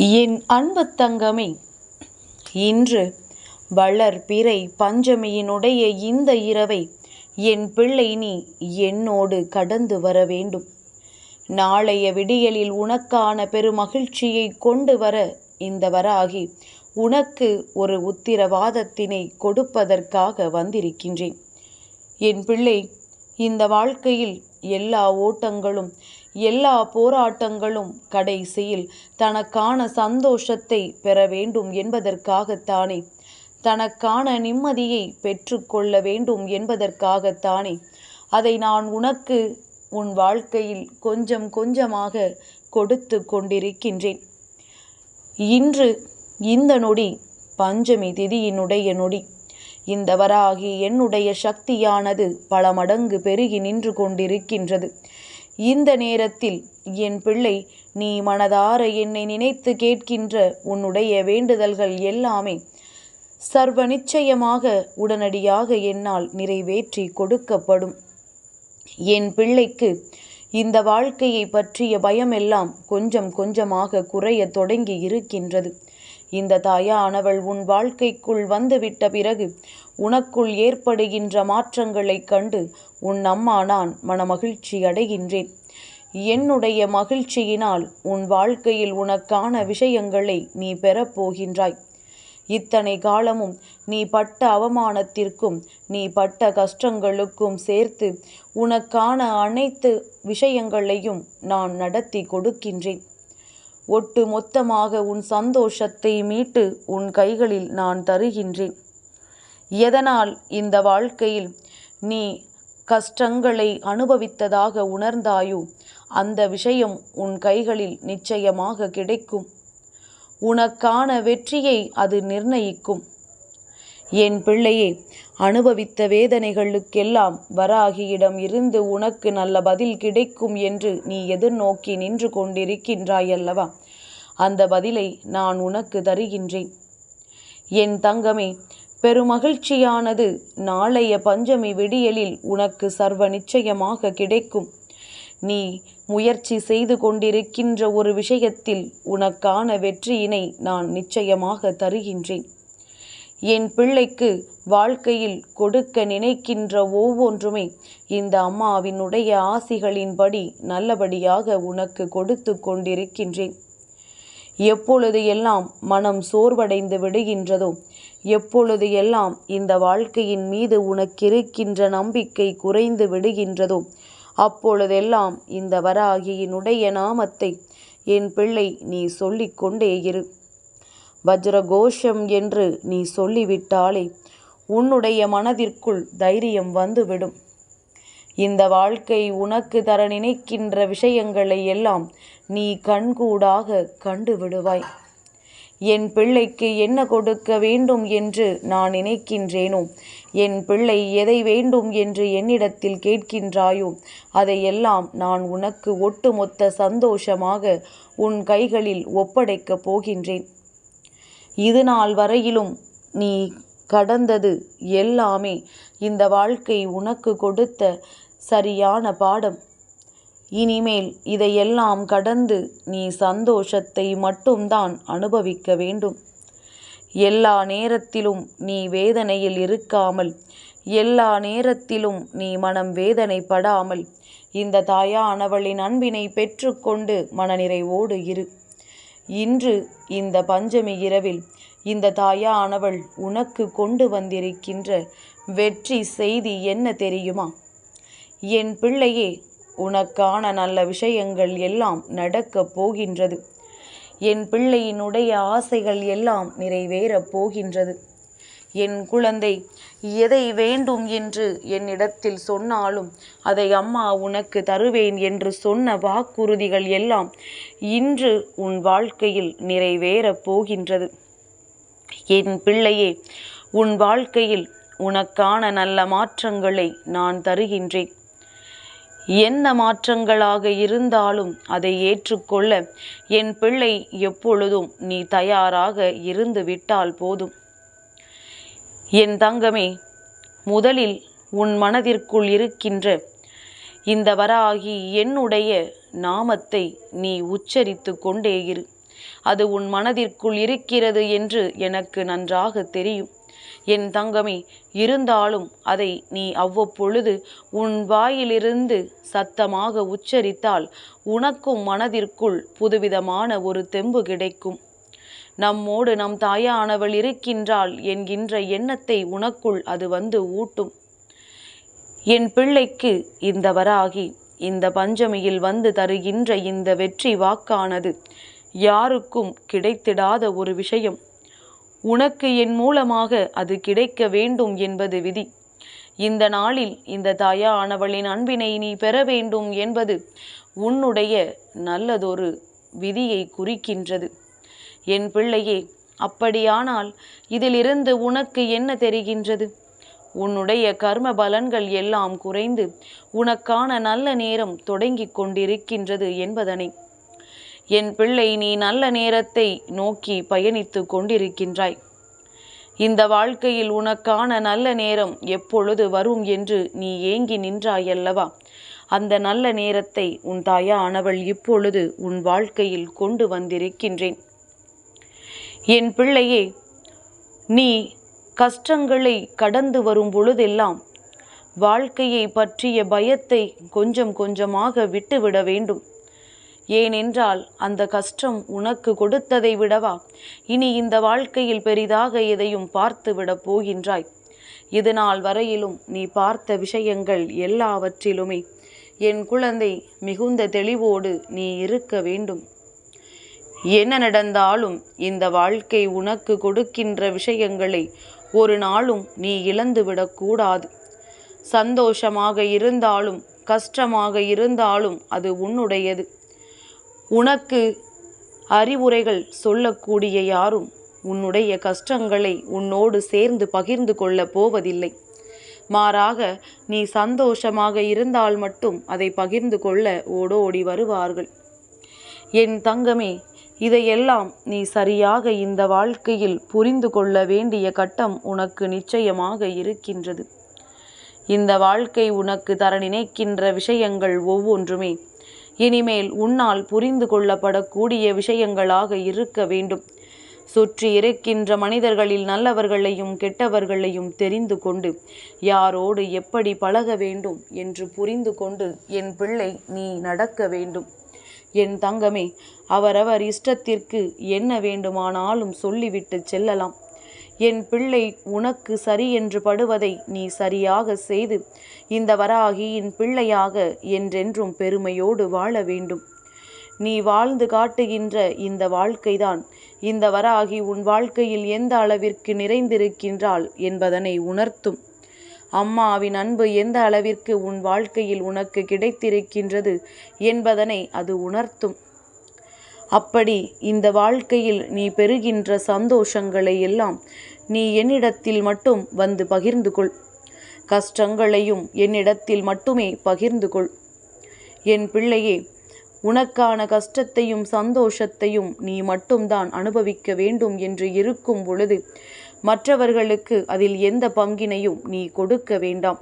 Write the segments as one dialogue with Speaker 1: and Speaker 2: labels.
Speaker 1: என் அன்பு தங்கமே இன்று வளர் பிறை பஞ்சமியினுடைய இந்த இரவை என் பிள்ளை நீ என்னோடு கடந்து வர வேண்டும். நாளைய விடியலில் உனக்கான பெருமகிழ்ச்சியை கொண்டு வர இந்த வராகி உனக்கு ஒரு உத்திரவாதத்தினை கொடுப்பதற்காக வந்திருக்கின்றேன். என் பிள்ளை இந்த வாழ்க்கையில் எல்லா ஓட்டங்களும் எல்லா போராட்டங்களும் கடைசியில் தனக்கான சந்தோஷத்தை பெற வேண்டும் என்பதற்காகத்தானே. தனக்கான நிம்மதியை பெற்றுக்கொள்ள வேண்டும் என்பதற்காகத்தானே. அதை நான் உனக்கு உன் வாழ்க்கையில் கொஞ்சம் கொஞ்சமாக கொடுத்து கொண்டிருக்கின்றேன். இன்று இந்த நொடி பஞ்சமி திதியினுடைய நொடி. இந்த வராகி என்னுடைய சக்தியானது பல மடங்கு பெருகி நின்று கொண்டிருக்கின்றது. இந்த நேரத்தில் என் பிள்ளை நீ மனதார என்னை நினைத்து கேட்கின்ற உன்னுடைய வேண்டுதல்கள் எல்லாமே சர்வ நிச்சயமாக உடனடியாக என்னால் நிறைவேற்றி கொடுக்கப்படும். என் பிள்ளைக்கு இந்த வாழ்க்கையை பற்றிய பயமெல்லாம் கொஞ்சம் கொஞ்சமாக குறைய தொடங்கி இருக்கின்றது. இந்த தாயானவள் உன் வாழ்க்கைக்குள் வந்துவிட்ட பிறகு உனக்குள் ஏற்படுகின்ற மாற்றங்களைக் கண்டு உன் அம்மா நான் மனமகிழ்ச்சி அடைகின்றேன். என்னுடைய மகிழ்ச்சியினால் உன் வாழ்க்கையில் உனக்கான விஷயங்களை நீ பெறப்போகின்றாய் இத்தனை காலமும் நீ பட்ட அவமானத்திற்கும் நீ பட்ட கஷ்டங்களுக்கும் சேர்த்து உனக்கான அனைத்து விஷயங்களையும் நான் நடத்தி கொடுக்கின்றேன். ஒட்டு மொத்தமாக உன் சந்தோஷத்தை மீட்டு உன் கைகளில் நான் தருகின்றேன். எதனால் இந்த வாழ்க்கையில் நீ கஷ்டங்களை அனுபவித்ததாக உணர்ந்தாயோ அந்த விஷயம் உன் கைகளில் நிச்சயமாக கிடைக்கும். உனக்கான வெற்றியை அது நிர்ணயிக்கும். என் பிள்ளையே அனுபவித்த வேதனைகளுக்கெல்லாம் வராகியிடம் இருந்து உனக்கு நல்ல பதில் கிடைக்கும் என்று நீ எதிர்நோக்கி நின்று கொண்டிருக்கின்றாய் அல்லவா அந்த பதிலை நான் உனக்கு தருகின்றேன். என் தங்கமே பெருமகிழ்ச்சியானது நாளைய பஞ்சமி விடியலில் உனக்கு சர்வ நிச்சயமாக கிடைக்கும். நீ முயற்சி செய்து கொண்டிருக்கின்ற ஒரு விஷயத்தில் உனக்கான வெற்றியினை நான் நிச்சயமாக தருகின்றேன். என் பிள்ளைக்கு வாழ்க்கையில் கொடுக்க நினைக்கின்ற ஒவ்வொன்றுமே இந்த அம்மாவினுடைய ஆசிகளின்படி நல்லபடியாக உனக்கு கொடுத்து கொண்டிருக்கின்றேன். எப்பொழுது எல்லாம் மனம் சோர்வடைந்து விடுகின்றதோ எப்பொழுது எல்லாம் இந்த வாழ்க்கையின் மீது உனக்கிருக்கின்ற நம்பிக்கை குறைந்து விடுகின்றதோ அப்பொழுதெல்லாம் இந்த வராகியினுடைய நாமத்தை என் பிள்ளை நீ சொல்லிக்கொண்டே இரு. வஜ்ரகோஷம் என்று நீ சொல்லிவிட்டாலே உன்னுடைய மனதிற்குள் தைரியம் வந்துவிடும். இந்த வாழ்க்கை உனக்கு தர நினைக்கின்ற விஷயங்களை எல்லாம் நீ கண்கூடாக கண்டு விடுவாய். என் பிள்ளைக்கு என்ன கொடுக்க வேண்டும் என்று நான் நினைக்கின்றேனோ? என் பிள்ளை எதை வேண்டும் என்று என்னிடத்தில் கேட்கின்றாயோ? அதையெல்லாம் நான் உனக்கு ஒட்டுமொத்த சந்தோஷமாக உன் கைகளில் ஒப்படைக்கப் போகின்றேன். இது நாள் வரையிலும் நீ கடந்தது எல்லாமே இந்த வாழ்க்கை உனக்கு கொடுத்த சரியான பாடம். இனிமேல் இதையெல்லாம் கடந்து நீ சந்தோஷத்தை மட்டும்தான் அனுபவிக்க வேண்டும். எல்லா நேரத்திலும் நீ வேதனையில் இருக்காமல் எல்லா நேரத்திலும் நீ மனம் வேதனைப்படாமல் இந்த தாயானவளின் அன்பினை பெற்றுக்கொண்டு மனநிறைவோடு இரு. இன்று இந்த பஞ்சமி இரவில் இந்த தாயானவள் உனக்கு கொண்டு வந்திருக்கின்ற வெற்றி செய்தி என்ன தெரியுமா? என் பிள்ளையே உனக்கான நல்ல விஷயங்கள் எல்லாம் நடக்கப் போகின்றது. என் பிள்ளையினுடைய ஆசைகள் எல்லாம் நிறைவேறப் போகின்றது. என் குழந்தை எதை வேண்டும் என்று என்னிடத்தில் சொன்னாலும் அதை அம்மா உனக்கு தருவேன் என்று சொன்ன வாக்குறுதிகள் எல்லாம் இன்று உன் வாழ்க்கையில் நிறைவேறப் போகின்றது. என் பிள்ளையே உன் வாழ்க்கையில் உனக்கான நல்ல மாற்றங்களை நான் தருகின்றேன். என்ன மாற்றங்களாக இருந்தாலும் அதை ஏற்றுக்கொள்ள என் பிள்ளை எப்பொழுதும் நீ தயாராக இருந்து விட்டால் போதும். என் தங்கமே முதலில் உன் மனதிற்குள் இருக்கின்ற இந்த வராகி என்னுடைய நாமத்தை நீ உச்சரித்து கொண்டே இரு. அது உன் மனதிற்குள் இருக்கிறது என்று எனக்கு நன்றாக தெரியும். என் தங்கமே இருந்தாலும் அதை நீ அவ்வப்பொழுது உன் வாயிலிருந்து சத்தமாக உச்சரித்தால் உனக்கும் மனதிற்குள் புதுவிதமான ஒரு தெம்பு கிடைக்கும். நம்மோடு நம் தாயானவள் இருக்கின்றாள் என்கின்ற எண்ணத்தை உனக்குள் அது வந்து ஊட்டும். என் பிள்ளைக்கு இந்த வராகி இந்த பஞ்சமியில் வந்து தருகின்ற இந்த வெற்றி வாக்கானது யாருக்கும் கிடைத்திடாத ஒரு விஷயம். உனக்கு என் மூலமாக அது கிடைக்க வேண்டும் என்பது விதி. இந்த நாளில் இந்த தாயானவளின் அன்பினை நீ பெற வேண்டும் என்பது உன்னுடைய நல்லதொரு விதியை குறிக்கின்றது. என் பிள்ளையே அப்படியானால் இதிலிருந்து உனக்கு என்ன தெரிகின்றது? உன்னுடைய கர்ம பலன்கள் எல்லாம் குறைந்து உனக்கான நல்ல நேரம் தொடங்கிக் கொண்டிருக்கின்றது என்பதனை. என் பிள்ளை நீ நல்ல நேரத்தை நோக்கி பயணித்து கொண்டிருக்கின்றாய். இந்த வாழ்க்கையில் உனக்கான நல்ல நேரம் எப்பொழுது வரும் என்று நீ ஏங்கி நின்றாயல்லவா? அந்த நல்ல நேரத்தை உன் தாயானவள் இப்பொழுது உன் வாழ்க்கையில் கொண்டு வந்திருக்கின்றேன். என் பிள்ளையே நீ கஷ்டங்களை கடந்து வரும் பொழுதெல்லாம் வாழ்க்கையை பற்றிய பயத்தை கொஞ்சம் கொஞ்சமாக விட்டுவிட வேண்டும். ஏனென்றால் அந்த கஷ்டம் உனக்கு கொடுத்ததை விடவா? இனி இந்த வாழ்க்கையில் பெரிதாக எதையும் பார்த்து விடப் போகின்றாய். இதுநாள் வரையிலும் நீ பார்த்த விஷயங்கள் எல்லாவற்றிலுமே என் குழந்தை மிகுந்த தெளிவோடு நீ இருக்க வேண்டும். என்ன நடந்தாலும் இந்த வாழ்க்கை உனக்கு கொடுக்கின்ற விஷயங்களை ஒரு நாளும் நீ இழந்துவிடக்கூடாது சந்தோஷமாக இருந்தாலும் கஷ்டமாக இருந்தாலும் அது உன்னுடையது. உனக்கு அறிவுரைகள் சொல்லக்கூடிய யாரும் உன்னுடைய கஷ்டங்களை உன்னோடு சேர்ந்து பகிர்ந்து கொள்ளப் போவதில்லை. மாறாக நீ சந்தோஷமாக இருந்தால் மட்டும் அதை பகிர்ந்து கொள்ள ஓடோடி வருவார்கள். என் தங்கமே இதையெல்லாம் நீ சரியாக இந்த வாழ்க்கையில் புரிந்து கொள்ள வேண்டிய கட்டம் உனக்கு நிச்சயமாக இருக்கின்றது. இந்த வாழ்க்கை உனக்கு தர நினைக்கின்ற விஷயங்கள் ஒவ்வொன்றுமே இனிமேல் உன்னால் புரிந்து கொள்ளப்படக்கூடிய விஷயங்களாக இருக்க வேண்டும். சுற்றி இருக்கின்ற மனிதர்களில் நல்லவர்களையும் கெட்டவர்களையும் தெரிந்து கொண்டு யாரோடு எப்படி பழக வேண்டும் என்று புரிந்து கொண்டு என் பிள்ளை நீ நடக்க வேண்டும். என் தங்கமே அவரவர் இஷ்டத்திற்கு என்ன வேண்டுமானாலும் சொல்லிவிட்டு செல்லலாம். என் பிள்ளை உனக்கு சரி என்று படுவதை நீ சரியாக செய்து இந்த வராகியின் பிள்ளையாக என்றென்றும் பெருமையோடு வாழ வேண்டும். நீ வாழ்ந்து காட்டுகின்ற இந்த வாழ்க்கைதான். இந்த வராகி உன் வாழ்க்கையில் எந்த அளவிற்கு நிறைந்திருக்கின்றாள் என்பதனை உணர்த்தும். அம்மாவின் அன்பு எந்த அளவிற்கு உன் வாழ்க்கையில் உனக்கு கிடைத்திருக்கின்றது என்பதனை அது உணர்த்தும். அப்படி இந்த வாழ்க்கையில் நீ பெறுகின்ற சந்தோஷங்களை எல்லாம் நீ என்னிடத்தில் மட்டும் வந்து பகிர்ந்து கொள். கஷ்டங்களையும் என்னிடத்தில் மட்டுமே பகிர்ந்து கொள். என் பிள்ளையே உனக்கான கஷ்டத்தையும் சந்தோஷத்தையும் நீ மட்டும்தான் அனுபவிக்க வேண்டும் என்று இருக்கும் பொழுது மற்றவர்களுக்கு அதில் எந்த பங்கினையும் நீ கொடுக்க வேண்டாம்.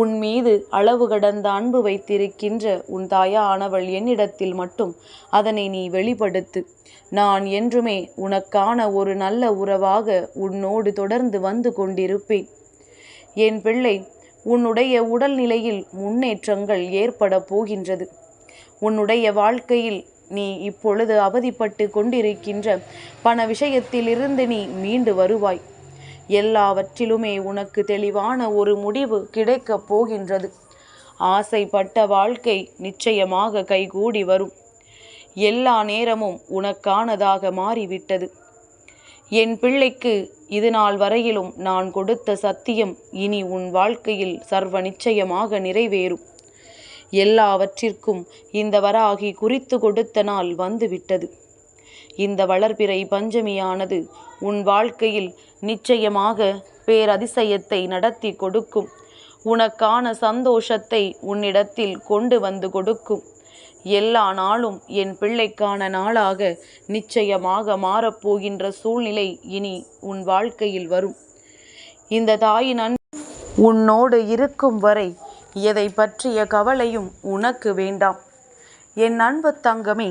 Speaker 1: உன் மீது அளவு கடந்த அன்பு வைத்திருக்கின்ற உன் தாயானவள் என்னிடத்தில் மட்டும் அதனை நீ வெளிப்படுத்து. நான் என்றுமே உனக்கான ஒரு நல்ல உறவாக உன்னோடு தொடர்ந்து வந்து கொண்டிருப்பேன். என் பிள்ளை உன்னுடைய உடல்நிலையில் முன்னேற்றங்கள் ஏற்பட போகின்றது. உன்னுடைய வாழ்க்கையில் நீ இப்பொழுது அவதிப்பட்டு கொண்டிருக்கின்ற பண விஷயத்திலிருந்து நீ மீண்டு வருவாய். எல்லாவற்றிலுமே உனக்கு தெளிவான ஒரு முடிவு கிடைக்கப் போகின்றது. ஆசைப்பட்ட வாழ்க்கை நிச்சயமாக கைகூடி வரும். எல்லா நேரமும் உனக்கானதாக மாறிவிட்டது. என் பிள்ளைக்கு இது நாள் வரையிலும் நான் கொடுத்த சத்தியம் இனி உன் வாழ்க்கையில் சர்வ நிச்சயமாக நிறைவேறும். எல்லாவற்றிற்கும் இந்த வராகி குறித்து கொடுத்த நாள் வந்துவிட்டது. இந்த வளர்பிறை பஞ்சமியானது உன் வாழ்க்கையில் நிச்சயமாக பேரதிசயத்தை நடத்தி கொடுக்கும். உனக்கான சந்தோஷத்தை உன்னிடத்தில் கொண்டு வந்து கொடுக்கும். எல்லா நாளும் என் பிள்ளைக்கான நாளாக நிச்சயமாக மாறப்போகின்ற சூழ்நிலை இனி உன் வாழ்க்கையில் வரும். இந்த தாயின் அன் உன்னோடு இருக்கும் வரை எதை பற்றிய கவலையும் உனக்கு வேண்டாம். என் அன்பு தங்கமே